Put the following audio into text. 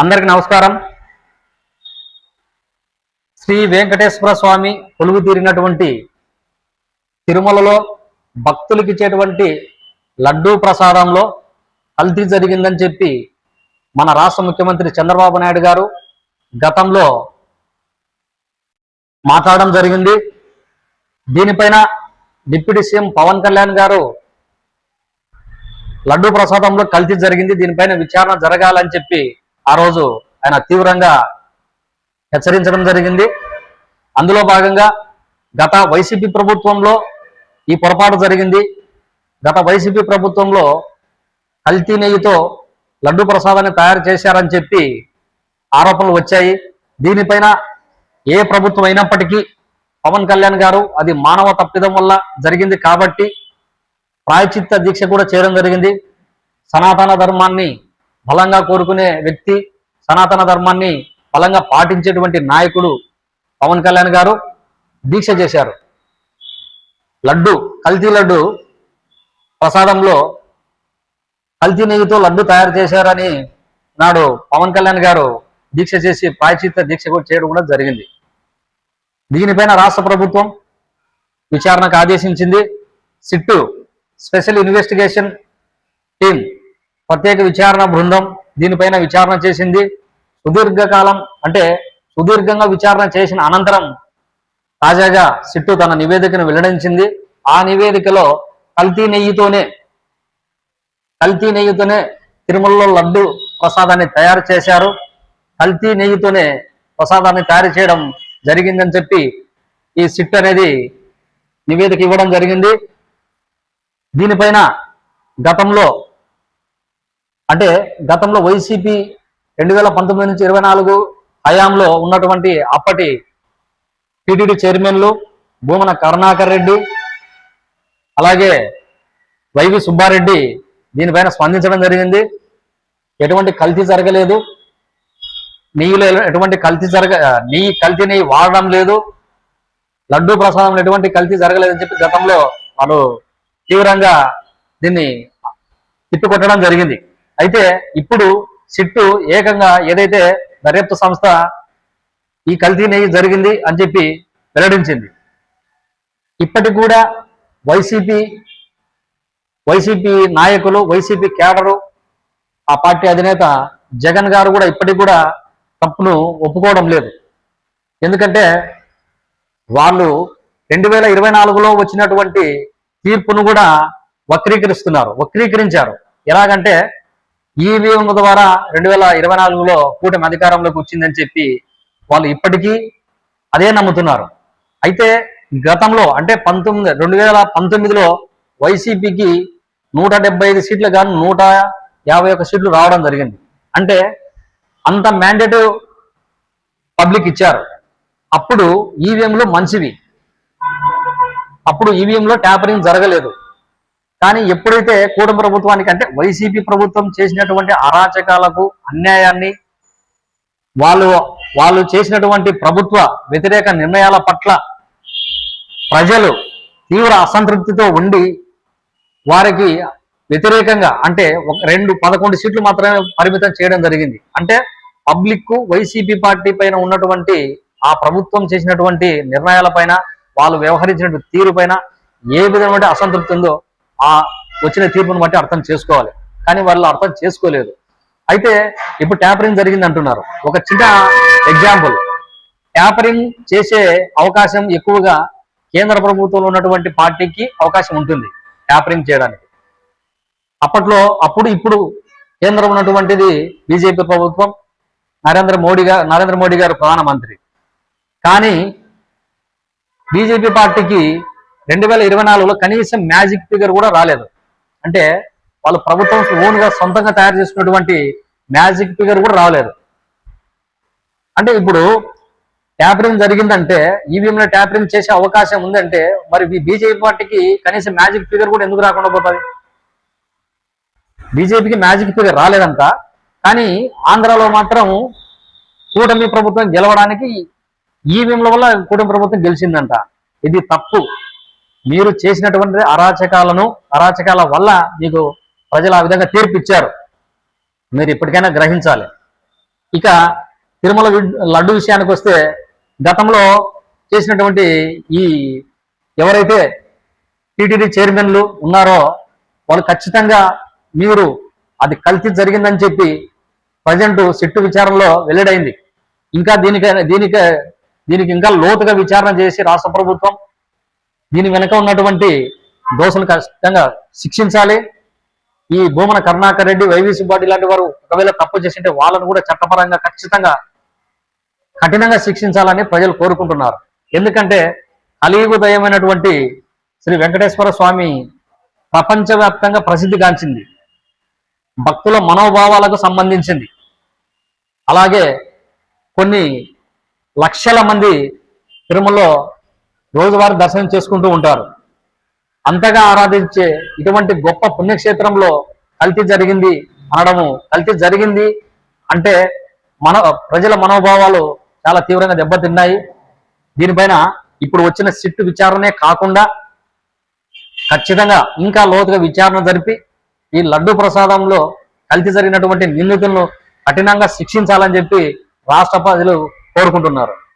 అందరికి నమస్కారం. శ్రీ వెంకటేశ్వర స్వామి కొలువు తీరినటువంటి తిరుమలలో భక్తులకి ఇచ్చేటువంటి లడ్డూ ప్రసాదంలో కల్తీ జరిగిందని చెప్పి మన రాష్ట్ర ముఖ్యమంత్రి చంద్రబాబు నాయుడు గారు గతంలో మాట్లాడడం జరిగింది. దీనిపైన డిప్యూటీ సీఎం పవన్ కళ్యాణ్ గారు లడ్డూ ప్రసాదంలో కల్తీ జరిగింది. దీనిపైన విచారణ జరగాలని చెప్పి ఆ రోజు ఆయన తీవ్రంగా హెచ్చరించడం జరిగింది. అందులో భాగంగా గత వైసీపీ ప్రభుత్వంలో ఈ పొరపాటు జరిగింది. గత వైసీపీ ప్రభుత్వంలో కల్తీ నెయ్యితో లడ్డు ప్రసాదాన్ని తయారు చేశారని చెప్పి ఆరోపణలు వచ్చాయి. దీనిపైన ఏ ప్రభుత్వం అయినప్పటికీ పవన్ కళ్యాణ్ గారు అది మానవ తప్పిదం వల్ల జరిగింది కాబట్టి ప్రాయచిత్త దీక్ష కూడా చేయడం జరిగింది. సనాతన ధర్మాన్ని బలంగా కోరుకునే వ్యక్తి సనాతన ధర్మాన్ని బలంగా పాటించేటువంటి నాయకుడు పవన్ కళ్యాణ్ గారు దీక్ష చేశారు. లడ్డు కల్తీ లడ్డు ప్రసాదంలో కల్తీ నెయ్యితో లడ్డు తయారు చేశారని నాడు పవన్ కళ్యాణ్ గారు దీక్ష చేసి ప్రాయచిత్త దీక్ష కూడా చేయడం కూడా జరిగింది. దీనిపైన రాష్ట్ర ప్రభుత్వం విచారణకు ఆదేశించింది. సిట్టు స్పెషల్ ఇన్వెస్టిగేషన్ టీం ప్రత్యేక విచారణ బృందం దీనిపైన విచారణ చేసింది. సుదీర్ఘకాలం అంటే సుదీర్ఘంగా విచారణ చేసిన అనంతరం తాజాగా సిట్టు తన నివేదికను వెల్లడించింది. ఆ నివేదికలో కల్తీ నెయ్యితోనే కల్తీ నెయ్యితోనే తిరుమలలో లడ్డు ప్రసాదాన్ని తయారు చేశారు. కల్తీ నెయ్యితోనే ప్రసాదాన్ని తయారు చేయడం జరిగిందని చెప్పి ఈ సిట్ అనేది నివేదిక ఇవ్వడం జరిగింది. దీనిపైన గతంలో అంటే గతంలో వైసీపీ రెండు వేల పంతొమ్మిది నుంచి ఇరవై నాలుగు హయాంలో ఉన్నటువంటి అప్పటి టీటీడీ చైర్మన్లు భూమన కరుణాకర్ రెడ్డి అలాగే వైవి సుబ్బారెడ్డి దీనిపైన స్పందించడం జరిగింది. ఎటువంటి కల్తీ జరగలేదు. నీలో ఎటువంటి కల్తీ జరగ నీ కల్తీని వాడడం లేదు. లడ్డూ ప్రసాదంలో ఎటువంటి కల్తీ జరగలేదని చెప్పి గతంలో వాళ్ళు తీవ్రంగా దీన్ని తిప్పికొట్టడం జరిగింది. అయితే ఇప్పుడు సిట్టు ఏకంగా ఏదైతే దర్యాప్తు సంస్థ ఈ కల్తీ నెయ్యి జరిగింది అని చెప్పి వెల్లడించింది. ఇప్పటికి కూడా వైసీపీ వైసీపీ నాయకులు వైసీపీ కేడరు ఆ పార్టీ అధినేత జగన్ గారు కూడా ఇప్పటికి కూడా తప్పును ఒప్పుకోవడం లేదు. ఎందుకంటే వాళ్ళు రెండు వేల ఇరవై నాలుగులో వచ్చినటువంటి తీర్పును కూడా వక్రీకరిస్తున్నారు. వక్రీకరించారు. ఎలాగంటే ఈవీఎం ద్వారా రెండు వేల ఇరవై నాలుగులో కూటమి అధికారంలోకి వచ్చిందని చెప్పి వాళ్ళు ఇప్పటికీ అదే నమ్ముతున్నారు. అయితే గతంలో అంటే పంతొమ్మిది రెండు వేల పంతొమ్మిదిలో వైసీపీకి నూట డెబ్బై ఐదు సీట్లు కానీ నూట యాభై ఒక్క సీట్లు రావడం జరిగింది. అంటే అంత మ్యాండేట్ పబ్లిక్ ఇచ్చారు. అప్పుడు ఈవీఎంలు మంచివి. అప్పుడు ఈవీఎంలో ట్యాపరింగ్ జరగలేదు. కానీ ఎప్పుడైతే కూటమి ప్రభుత్వానికి అంటే వైసీపీ ప్రభుత్వం చేసినటువంటి అరాచకాలకు అన్యాయాన్ని వాళ్ళు వాళ్ళు చేసినటువంటి ప్రభుత్వ వ్యతిరేక నిర్ణయాల పట్ల ప్రజలు తీవ్ర అసంతృప్తితో ఉండి వారికి వ్యతిరేకంగా అంటే ఒక రెండు పదకొండు సీట్లు మాత్రమే పరిమితం చేయడం జరిగింది. అంటే పబ్లిక్ వైసీపీ పార్టీ పైన ఉన్నటువంటి ఆ ప్రభుత్వం చేసినటువంటి నిర్ణయాల పైన వాళ్ళు వ్యవహరించినటువంటి తీరు పైన ఏ విధమైన అసంతృప్తి ఉందో ఆ వచ్చిన తీర్పును బట్టి అర్థం చేసుకోవాలి. కానీ వాళ్ళు అర్థం చేసుకోలేదు. అయితే ఇప్పుడు ట్యాపరింగ్ జరిగింది అంటున్నారు. ఒక చిన్న ఎగ్జాంపుల్ ట్యాపరింగ్ చేసే అవకాశం ఎక్కువగా కేంద్ర ప్రభుత్వంలో ఉన్నటువంటి పార్టీకి అవకాశం ఉంటుంది ట్యాపరింగ్ చేయడానికి. అప్పట్లో అప్పుడు ఇప్పుడు కేంద్రం ఉన్నటువంటిది బీజేపీ ప్రభుత్వం నరేంద్ర మోడీ గారు నరేంద్ర మోడీ గారు ప్రధానమంత్రి. కానీ బీజేపీ పార్టీకి రెండు వేల ఇరవై నాలుగులో కనీసం మ్యాజిక్ ఫిగర్ కూడా రాలేదు. అంటే వాళ్ళు ప్రభుత్వం ఓన్గా సొంతంగా తయారు చేసుకున్నటువంటి మ్యాజిక్ ఫిగర్ కూడా రాలేదు. అంటే ఇప్పుడు ట్యాపరింగ్ జరిగిందంటే ఈవీఎంలో ట్యాపరింగ్ చేసే అవకాశం ఉందంటే మరి బీజేపీ పార్టీకి కనీసం మ్యాజిక్ ఫిగర్ కూడా ఎందుకు రాకుండా పోతుంది? బీజేపీకి మ్యాజిక్ ఫిగర్ రాలేదంట. కానీ ఆంధ్రాలో మాత్రం కూటమి ప్రభుత్వం గెలవడానికి ఈవీఎంల వల్ల కూటమి ప్రభుత్వం గెలిచిందంట. ఇది తప్పు. మీరు చేసినటువంటి అరాచకాలను అరాచకాల వల్ల మీకు ప్రజలు ఆ విధంగా తీర్పు ఇచ్చారు మీరు ఇప్పటికైనా గ్రహించాలి. ఇక తిరుమల లడ్డు విషయానికి వస్తే గతంలో చేసినటువంటి ఈ ఎవరైతే టీటీడీ చైర్మన్లు ఉన్నారో వాళ్ళు ఖచ్చితంగా మీరు అది కల్తీ జరిగిందని చెప్పి ప్రజెంట్ సిట్టు విచారణలో వెల్లడైంది. ఇంకా దీనికి దీనికి దీనికి ఇంకా లోతుగా విచారణ చేసి రాష్ట్ర ప్రభుత్వం దీని వెనుక ఉన్నటువంటి దోషులు ఖచ్చితంగా శిక్షించాలి. ఈ భూమన కరుణాకర్ రెడ్డి వైవి సుబ్బారెడ్డి లాంటి వారు ఒకవేళ తప్పు చేసింటే వాళ్ళను కూడా చట్టపరంగా ఖచ్చితంగా కఠినంగా శిక్షించాలని ప్రజలు కోరుకుంటున్నారు. ఎందుకంటే కలియుగుదయమైనటువంటి శ్రీ వెంకటేశ్వర స్వామి ప్రపంచవ్యాప్తంగా ప్రసిద్ధిగాంచింది. భక్తుల మనోభావాలకు సంబంధించింది. అలాగే కొన్ని లక్షల మంది తిరుమలలో రోజువారీ దర్శనం చేసుకుంటూ ఉంటారు. అంతగా ఆరాధించే ఇటువంటి గొప్ప పుణ్యక్షేత్రంలో కల్తీ జరిగింది అనడము కల్తీ జరిగింది అంటే మన ప్రజల మనోభావాలు చాలా తీవ్రంగా దెబ్బతిన్నాయి. దీనిపైన ఇప్పుడు వచ్చిన సిట్టు విచారణే కాకుండా ఖచ్చితంగా ఇంకా లోతుగా విచారణ జరిపి ఈ లడ్డు ప్రసాదంలో కల్తీ జరిగినటువంటి నిందితులను కఠినంగా శిక్షించాలని చెప్పి రాష్ట్ర ప్రజలు కోరుకుంటున్నారు.